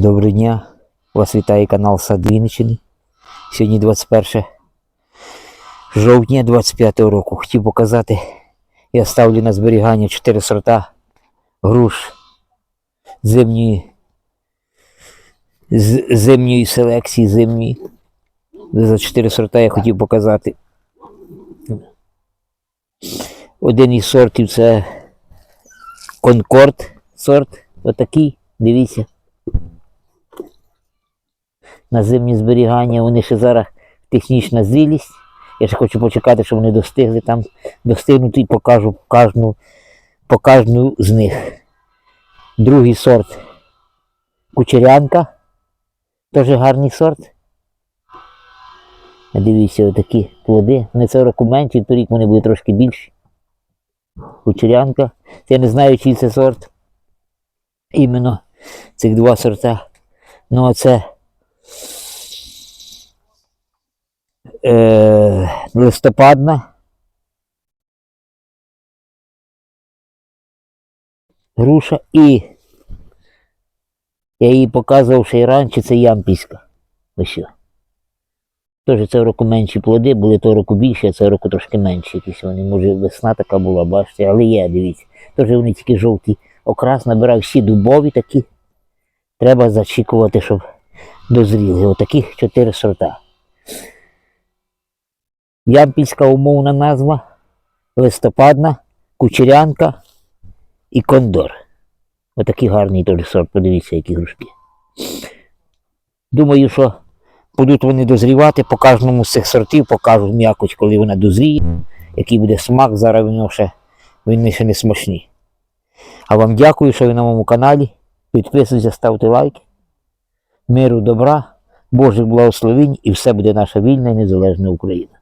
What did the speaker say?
Доброго дня! Вас вітає канал Сад. Сьогодні 21 жовтня 25 року. Хотів показати, я ставлю на зберігання 4 сорта груш зимньої, зимньої селекції зимньої. За 4 сорта я хотів показати. Один із сортів це Конкорд сорт. Отакий. Дивіться на зимні зберігання. Вони ще зараз технічна зрілість. Я ще хочу почекати, щоб вони достигли там, достигнуть і покажу кожну, по кожну з них. Другий сорт кучерянка. Теж гарний сорт. Дивіться, отакі плоди. Вони цього року менші, торік вони були трошки більші. Кучерянка. Я не знаю, чий це сорт. Іменно цих два сорта. Ну, а це е, листопадна. Груша і я її показував ще й раніше, це ямпійська. Ось. Теж цього року менші плоди, були того року більші, а цього року трошки менші якісь вони. Може весна така була, бачите, але є, дивіться. Теж вони тільки жовті окрас набирають всі дубові такі. Треба зачікувати, щоб дозріли. Отаких чотири сорта. Ямпільська умовна назва, листопадна, кучерянка і кондор. Отакий гарний теж сорт, подивіться, які грушки. Думаю, що будуть вони дозрівати по кожному з цих сортів, покажу м'якоть, коли вона дозріє, який буде смак, зараз в нього ще, він ще не смачні. А вам дякую, що ви на моєму каналі. Підписуйтесь, ставте лайки. Миру, добра, Божих благословень і все буде наша вільна і незалежна Україна.